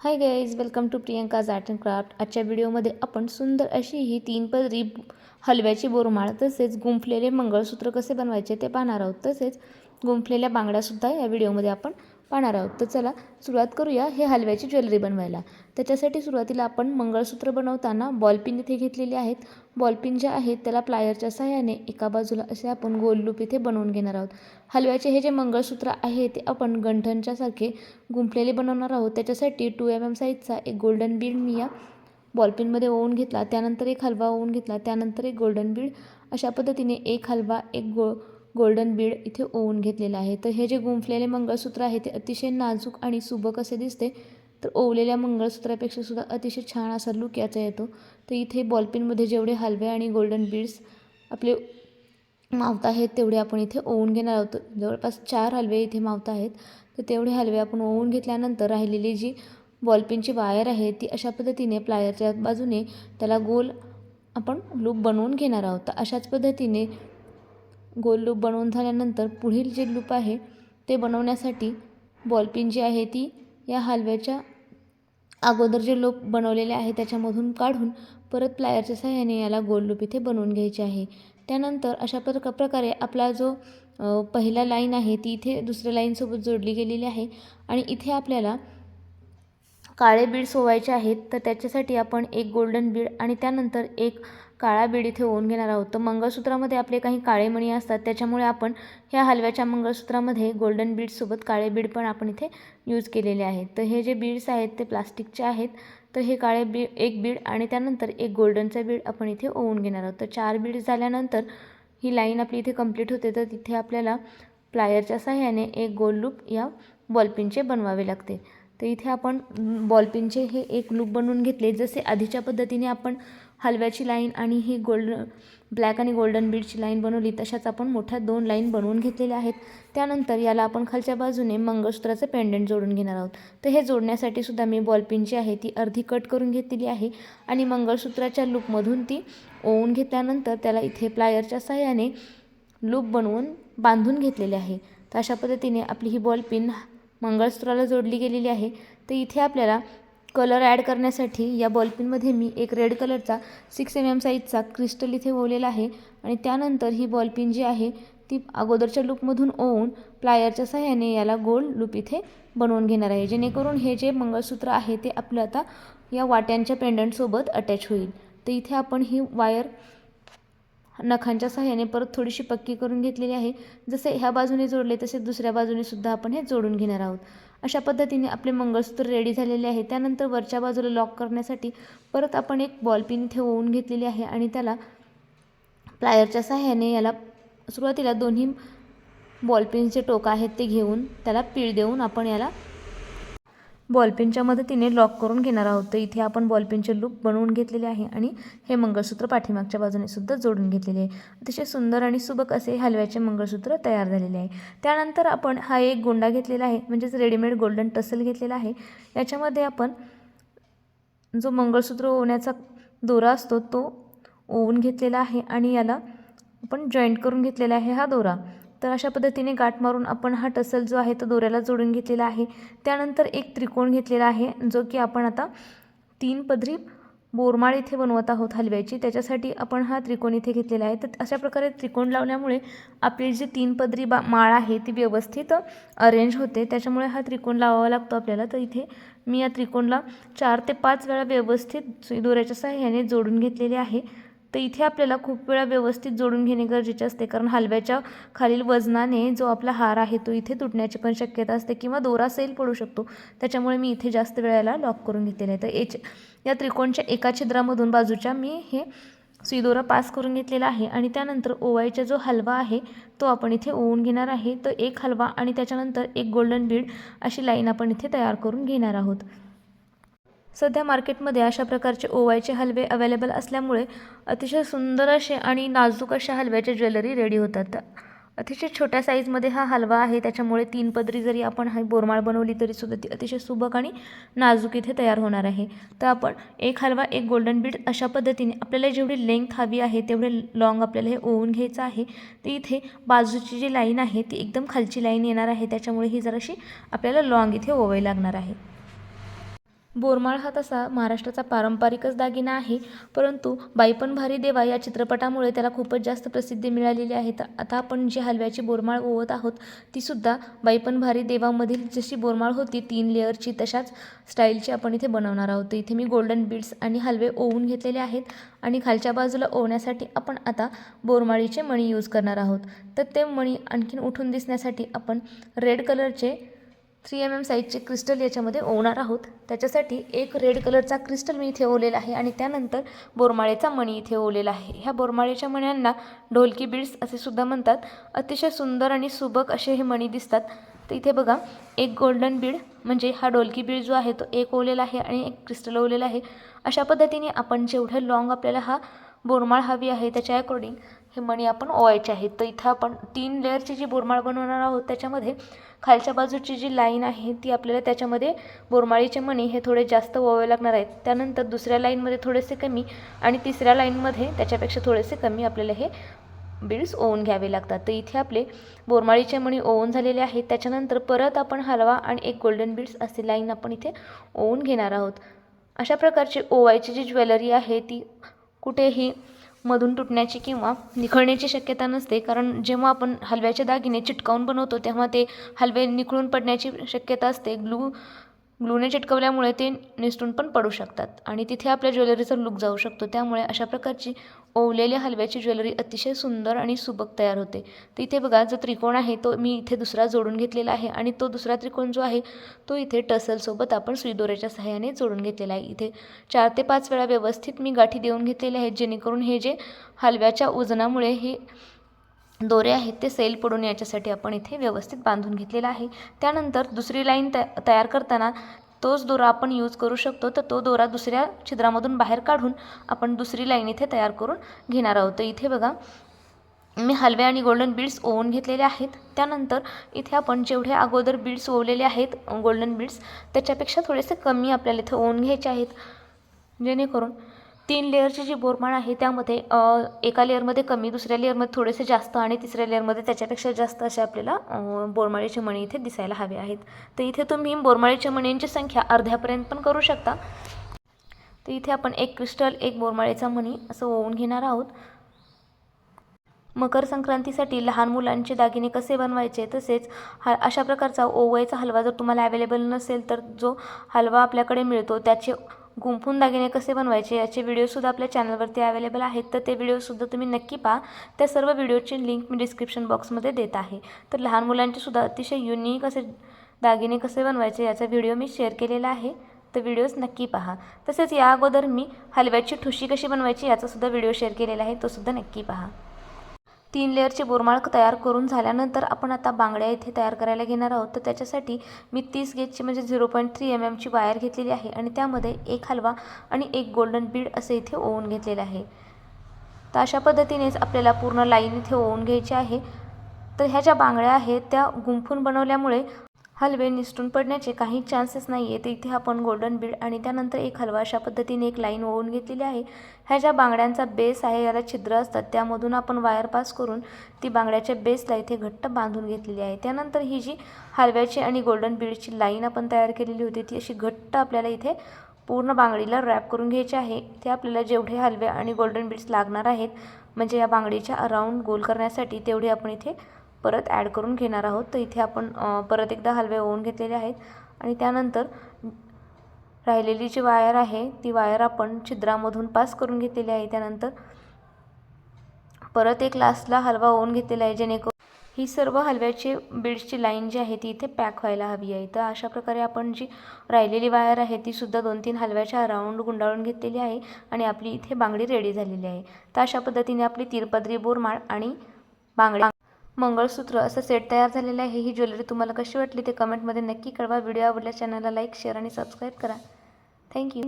Hi guys welcome to Priyanka's art and craft आजच्या व्हिडिओमध्ये आपण सुंदर अशी ही तीन पदरी हलव्याची बोरमाळ तसेच गुंफलेले मंगळसूत्र कसे बनवायचे ते पाहणार आहोत. तसेच गुंफलेल्या बांगड्यासुद्धा या व्हिडिओमध्ये आपण पाहणार आहोत. तर चला सुरुवात करूया हे हलव्याची ज्वेलरी बनवायला. त्याच्यासाठी सुरुवातीला आपण मंगळसूत्र बनवताना बॉलपिन इथे घेतलेली आहेत. बॉलपिन ज्या आहेत त्याला प्लायरच्या सहाय्याने एका बाजूला असे आपण गोल लूप इथे बनवून घेणार आहोत. हलव्याचे हे जे मंगळसूत्र आहे ते आपण गंठनच्यासारखे गुंफलेले बनवणार आहोत. त्याच्यासाठी टू एम एम साईजचा एक गोल्डन बीड मी या बॉलपिनमध्ये ओवून घेतला. त्यानंतर एक हलवा ओवून घेतला. त्यानंतर एक गोल्डन बीड अशा पद्धतीने एक हलवा एक गो गोल्डन बीड इथे ओवून घेतलेलं आहे. तर हे जे गुंफलेले मंगळसूत्र आहे ते अतिशय नाजूक आणि सुबक असे दिसते. तर ओवलेल्या मंगळसूत्रापेक्षा सुद्धा अतिशय छान असा लुक याचा येतो. तर इथे बॉलपिनमध्ये जेवढे हलवे आणि गोल्डन बीड्स आपले मावत आहेत तेवढे आपण इथे ओवून घेणार आहोत. जवळपास चार हलवे इथे मावत आहेत. तर तेवढे हलवे आपण ओवून घेतल्यानंतर राहिलेली जी बॉलपिनची वायर आहे ती अशा पद्धतीने प्लायरच्या बाजूने त्याला गोल आपण लूप बनवून घेणार आहोत. तर अशाच पद्धतीने गोल लूप बनवून झाल्यानंतर पुढील जे लूप आहे ते बनवण्यासाठी बॉलपिन जी आहे ती या हलव्याच्या अगोदर जे लूप बनवलेले आहे त्याच्यामधून काढून परत प्लायरच्या सहाय्याने याला गोल लूप इथे बनवून घ्यायचे आहे. त्यानंतर अशा प्रका प्रकारे आपला जो पहिला लाईन आहे ती इथे दुसऱ्या लाईनसोबत जोडली गेलेली आहे आणि इथे आपल्याला काळे बीड सोवायचे आहेत तर त्याच्यासाठी आपण एक गोल्डन बीड आणि त्यानंतर एक काळा बीड इथे ओवून घेणार आहोत. तर मंगळसूत्रामध्ये आपले काही काळे मणी असतात त्याच्यामुळे आपण ह्या हलव्याच्या मंगळसूत्रामध्ये गोल्डन बीड्ससोबत काळे बीड पण आपण इथे यूज केलेले आहेत. तर हे जे बीड्स आहेत ते प्लास्टिकचे आहेत. तर हे काळे बी एक बीड आणि त्यानंतर एक गोल्डनचा बीड आपण इथे ओवून घेणार आहोत. तर चार बीड झाल्यानंतर ही लाईन आपली इथे कंप्लीट होते. तर तिथे आपल्याला प्लायरच्या सहाय्याने एक गोल लूप या बॉलपिनचे बनवावे लागते. तर इथे आपण बॉलपिनचे हे एक लूप बनवून घेतले. जसे आधीच्या पद्धतीने आपण हलव्याची लाईन आणि ही गोल्ड ब्लॅक आणि गोल्डन बीडची लाईन बनवली. तशाच आपण मोठ्या दोन लाईन बनवून घेतलेल्या आहेत. त्यानंतर याला आपण खालच्या बाजूने मंगळसूत्राचं पेंडंट जोडून घेणार आहोत. तर हे जोडण्यासाठी सुद्धा मी बॉलपिन जी आहे ती अर्धी कट करून घेतलेली आहे आणि मंगळसूत्राच्या लूपमधून ती ओवून घेतल्यानंतर त्याला इथे प्लायरच्या सहाय्याने लूप बनवून बांधून घेतलेले आहे. तर अशा पद्धतीने आपली ही बॉलपिन मंगळसूत्राला जोडली गेलेली आहे. तर इथे आपल्याला कलर ॲड करण्यासाठी या बॉलपिनमध्ये मी एक रेड कलरचा सिक्स एम एम साईजचा क्रिस्टल इथे ओवलेला आहे आणि त्यानंतर ही बॉलपिन जी आहे ती अगोदरच्या लूपमधून ओवून प्लायरच्या सहाय्याने याला गोल लूप इथे बनवून घेणार आहे. जेणेकरून हे जे मंगळसूत्र आहे ते आपलं आता या वाट्यांच्या पेंडंटसोबत अटॅच होईल. तर इथे आपण ही वायर नखांच्या सहाय्याने परत थोडीशी पक्की करून घेतलेली आहे. जसे ह्या बाजूने जोडले तसे दुसऱ्या बाजूने सुद्धा आपण हे जोडून घेणार आहोत. अशा पद्धतीने आपले मंगळसूत्र रेडी झालेले आहे. त्यानंतर वरच्या बाजूला लॉक करण्यासाठी परत आपण एक बॉलपिन ठेवून घेतलेली आहे आणि त्याला प्लायरच्या सहाय्याने याला सुरुवातीला दोन्ही बॉलपिनचे टोकं आहेत ते घेऊन त्याला पीळ देऊन आपण याला बॉलपेनच्या मदतीने लॉक करून घेणार आहोत. तर इथे आपण बॉलपेनचे लूप बनवून घेतलेले आहे आणि हे मंगळसूत्र पाठीमागच्या बाजूने सुद्धा जोडून घेतलेले आहे. अतिशय सुंदर आणि सुबक असे हलव्याचे मंगळसूत्र तयार झालेले आहे. त्यानंतर आपण हा एक गोंडा घेतलेला आहे म्हणजेच रेडीमेड गोल्डन टसल घेतलेला आहे. याच्यामध्ये आपण जो मंगळसूत्र ओवण्याचा दोरा असतो तो ओवून घेतलेला आहे आणि याला आपण जॉईंट करून घेतलेला आहे हा दोरा. तर अशा पद्धतीने गाठ मारून आपण हा टसल जो आहे तो दोऱ्याला जोडून घेतलेला आहे. त्यानंतर एक त्रिकोण घेतलेला आहे जो की आपण आता तीन पदरी बोरमाळ इथे बनवत आहोत हलव्याची. त्याच्यासाठी आपण हा त्रिकोण इथे घेतलेला आहे. तर अशा प्रकारे त्रिकोण लावल्यामुळे आपली जी तीन पदरी बा माळ आहे ती व्यवस्थित अरेंज होते. त्याच्यामुळे हा त्रिकोण लावावा लागतो आपल्याला. तर इथे मी या त्रिकोणला चार ते पाच वेळा व्यवस्थित दोऱ्याच्या सहाय्याने जोडून घेतलेले आहे. तर इथे आपल्याला खूप वेळा व्यवस्थित जोडून घेणे गरजेचे असते. कारण हलव्याच्या खालील वजनाने जो आपला हार आहे तो इथे तुटण्याची पण शक्यता असते किंवा दोरा सैल पडू शकतो. त्याच्यामुळे मी इथे जास्त वेळेला लॉक करून घेतलेला आहे. तर एच या त्रिकोणच्या एका छिद्रामधून बाजूच्या मी हे सुईदोरा पास करून घेतलेला आहे. आणि त्यानंतर ओवायचा जो हलवा आहे तो आपण इथे ओवून घेणार आहे. तर एक हलवा आणि त्याच्यानंतर एक गोल्डन बीड अशी लाईन आपण इथे तयार करून घेणार आहोत. सध्या मार्केटमध्ये अशा प्रकारचे ओवायचे हलवे अवेलेबल असल्यामुळे अतिशय सुंदर असे आणि नाजूक अशा हलव्याच्या ज्वेलरी रेडी होतात. अतिशय छोट्या साईजमध्ये हा हलवा आहे त्याच्यामुळे तीन पदरी जरी आपण हा बोरमाळ बनवली तरीसुद्धा ती अतिशय सुबक आणि नाजूक इथे तयार होणार आहे. तर आपण एक हलवा एक गोल्डन बीड अशा पद्धतीने आपल्याला जेवढी लेंथ हवी आहे तेवढे लॉंग आपल्याला हे ओवून घ्यायचं आहे. तर इथे बाजूची जी लाईन आहे ती एकदम खालची लाईन येणार आहे त्याच्यामुळे ही जराशी आपल्याला लॉंग इथे ओवावी लागणार आहे. बोरमाळ हा तसा महाराष्ट्राचा पारंपरिकच दागिना आहे. परंतु बाई पण भारी देवा या चित्रपटामुळे त्याला खूपच जास्त प्रसिद्धी मिळालेली आहे. तर आता आपण जी हलव्याची बोरमाळ ओवत आहोत तीसुद्धा बाई पण भारी देवामधील जशी बोरमाळ होती तीन लेअरची तशाच स्टाईलची आपण इथे बनवणार आहोत. इथे मी गोल्डन बीड्स आणि हलवे ओवून घेतलेले आहेत आणि खालच्या बाजूला ओवण्यासाठी आपण आता बोरमाळीचे मणी यूज करणार आहोत. तर ते मणी आणखीन उठून दिसण्यासाठी आपण रेड कलरचे थ्री एम एम साईजचे क्रिस्टल याच्यामध्ये ओवणार आहोत. त्याच्यासाठी एक रेड कलरचा क्रिस्टल मी इथे ओवलेला आहे आणि त्यानंतर बोरमाळेचा मणी इथे ओवलेला आहे. ह्या बोरमाळेच्या मण्यांना ढोलकी बीड्स असे सुद्धा म्हणतात. अतिशय सुंदर आणि सुबक असे हे मणी दिसतात. तर इथे बघा एक गोल्डन बीड म्हणजे हा ढोलकी बीड जो आहे तो एक ओवलेला आहे आणि एक क्रिस्टल ओवलेला आहे. अशा पद्धतीने आपण जेवढं लॉंग आपल्याला हा बोरमाळ हवी आहे त्याच्या अकॉर्डिंग हे मणी आपण ओवायचे आहेत. तर इथं आपण तीन लेअरची जी बोरमाळ बनवणार आहोत त्याच्यामध्ये खालच्या बाजूची जी लाईन आहे ती आपल्याला त्याच्यामध्ये बोरमाळीचे मणी हे थोडे जास्त ओवावे लागणार आहेत. त्यानंतर दुसऱ्या लाईनमध्ये थोडेसे कमी आणि तिसऱ्या लाईनमध्ये त्याच्यापेक्षा थोडेसे कमी आपल्याला हे बीड्स ओवून घ्यावे लागतात. तर इथे आपले बोरमाळीचे मणी ओवून झालेले आहेत. त्याच्यानंतर परत आपण हलवा आणि एक गोल्डन बीड्स असे लाईन आपण इथे ओवून घेणार आहोत. अशा प्रकारची ओवायची जी ज्वेलरी आहे ती कुठेही मधून तुटण्याची किंवा निखळण्याची शक्यता नसते. कारण जेव्हा आपण हलव्याचे दागिने चिटकावून बनवतो तेव्हा ते हलवे निखळून पडण्याची शक्यता असते. ग्लू ग्लूने चिटकवल्यामुळे ते निसटून पण पडू शकतात. आणि तिथे आपल्या ज्वेलरीचा लुक जाऊ शकतो. त्यामुळे अशा प्रकारची ओवलेल्या हलव्याची ज्वेलरी अतिशय सुंदर आणि सुबक तयार होते. तर इथे बघा जो त्रिकोण आहे तो मी इथे दुसरा जोडून घेतलेला आहे आणि तो दुसरा त्रिकोण जो आहे तो इथे टसलसोबत आपण सुईदोऱ्याच्या सहाय्याने जोडून घेतलेला आहे. इथे चार ते पाच वेळा व्यवस्थित मी गाठी देऊन घेतलेल्या आहेत जेणेकरून हे जे हलव्याच्या वजनामुळे हे दोरे आहेत ते सैल पडून याच्यासाठी आपण इथे व्यवस्थित बांधून घेतलेला आहे. त्यानंतर दुसरी लाईन तया तयार करताना तोच दोरा आपण यूज करू शकतो. तर तो दोरा दुसऱ्या छिद्रामधून बाहेर काढून आपण दुसरी लाईन इथे तयार करून घेणार आहोत. तर इथे बघा मी हलवे आणि गोल्डन बीड्स ओवून घेतलेले आहेत. त्यानंतर इथे आपण जेवढे अगोदर बीड्स ओवलेले आहेत गोल्डन बीड्स त्याच्यापेक्षा थोडेसे कमी आपल्याला इथे ओवून घ्यायचे आहेत. जेणेकरून तीन लेअरची जी बोरमाळ आहे त्यामध्ये एका लेअरमध्ये कमी दुसऱ्या लेअरमध्ये थोडेसे जास्त आणि तिसऱ्या लेअरमध्ये त्याच्यापेक्षा जास्त असे आपल्याला बोरमाळीचे मणी इथे दिसायला हवे आहेत. तर इथे तुम्ही बोरमाळीच्या मणींची संख्या अर्ध्यापर्यंत पण करू शकता. तर इथे आपण एक क्रिस्टल एक बोरमाळीचा मणी असं ओवून घेणार आहोत. मकर संक्रांतीसाठी लहान मुलांचे दागिने कसे बनवायचे? तसेच हा अशा प्रकारचा ओवयचा हलवा जर तुम्हाला अवेलेबल नसेल तर जो हलवा आपल्याकडे मिळतो त्याचे गुंफून दागिने कसे बनवायचे याचे व्हिडिओसुद्धा आपल्या चॅनलवरती अवेलेबल आहेत. तर ते व्हिडिओसुद्धा तुम्ही नक्की पहा. त्या सर्व व्हिडिओची लिंक मी डिस्क्रिप्शन बॉक्समध्ये देत आहे. तर लहान मुलांचे सुद्धा अतिशय युनिक असे दागिने कसे बनवायचे याचा व्हिडिओ मी शेअर केलेला आहे. तर व्हिडिओज नक्की पहा. तसेच या अगोदर मी हलव्याची ठुशी कशी बनवायची याचासुद्धा व्हिडिओ शेअर केलेला आहे. तो सुद्धा नक्की पहा. तीन लेअरची बोरमाळ तयार करून झाल्यानंतर आपण आता बांगड्या इथे तयार करायला घेणार आहोत. तर त्याच्यासाठी मी तीस गेजची म्हणजे झिरो पॉईंट थ्री एम एमची वायर घेतलेली आहे आणि त्यामध्ये एक हलवा आणि एक गोल्डन बीड असे इथे ओवून घेतलेलं आहे. तर अशा पद्धतीनेच आपल्याला पूर्ण लाईन इथे ओवून घ्यायची आहे. तर ह्या ज्या बांगड्या आहेत त्या गुंफून बनवल्यामुळे हलवे निसटून पडण्याचे काही चान्सेस नाही आहे तर इथे आपण गोल्डन बीड आणि त्यानंतर एक हलवा अशा पद्धतीने एक लाईन ओवून घेतलेली आहे. ह्या ज्या बांगड्यांचा बेस आहे याला छिद्र असतात. त्यामधून आपण वायर पास करून ती बांगड्याच्या बेसला इथे घट्ट बांधून घेतलेली आहे. त्यानंतर ही जी हलव्याची आणि गोल्डन बीडची लाईन आपण तयार केलेली होती ती अशी घट्ट आपल्याला इथे पूर्ण बांगडीला रॅप करून घ्यायची आहे. ते आपल्याला जेवढे हलवे आणि गोल्डन बीड्स लागणार आहेत म्हणजे या बांगडीच्या अराऊंड गोल करण्यासाठी तेवढे आपण इथे परत ॲड करून घेणार आहोत. तर इथे आपण परत एकदा हलवे ओवून घेतलेले आहेत. आणि त्यानंतर राहिलेली जी वायर आहे ती वायर आपण छिद्रामधून पास करून घेतलेली आहे. त्यानंतर परत एक लास्टला हलवा ओवून घेतलेला आहे. जेणेकरून ही सर्व हलव्याची बीड्सची लाईन जी आहे ती इथे पॅक व्हायला हवी आहे. तर अशा प्रकारे आपण जी राहिलेली वायर आहे ती सुद्धा दोन तीन हलव्याच्या राऊंड गुंडाळून घेतलेली आहे. आणि आपली इथे बांगडी रेडी झालेली आहे. तर अशा पद्धतीने आपली तिरपदरी बोरमाळ आणि बांगडी मंगळसूत्र असं सेट तयार झालेलं आहे. ही ज्वेलरी तुम्हाला कशी वाटली ते कमेंटमध्ये नक्की कळवा. व्हिडिओ आवडल्या चॅनलला लाईक शेअर आणि सबस्क्राईब करा. Thank you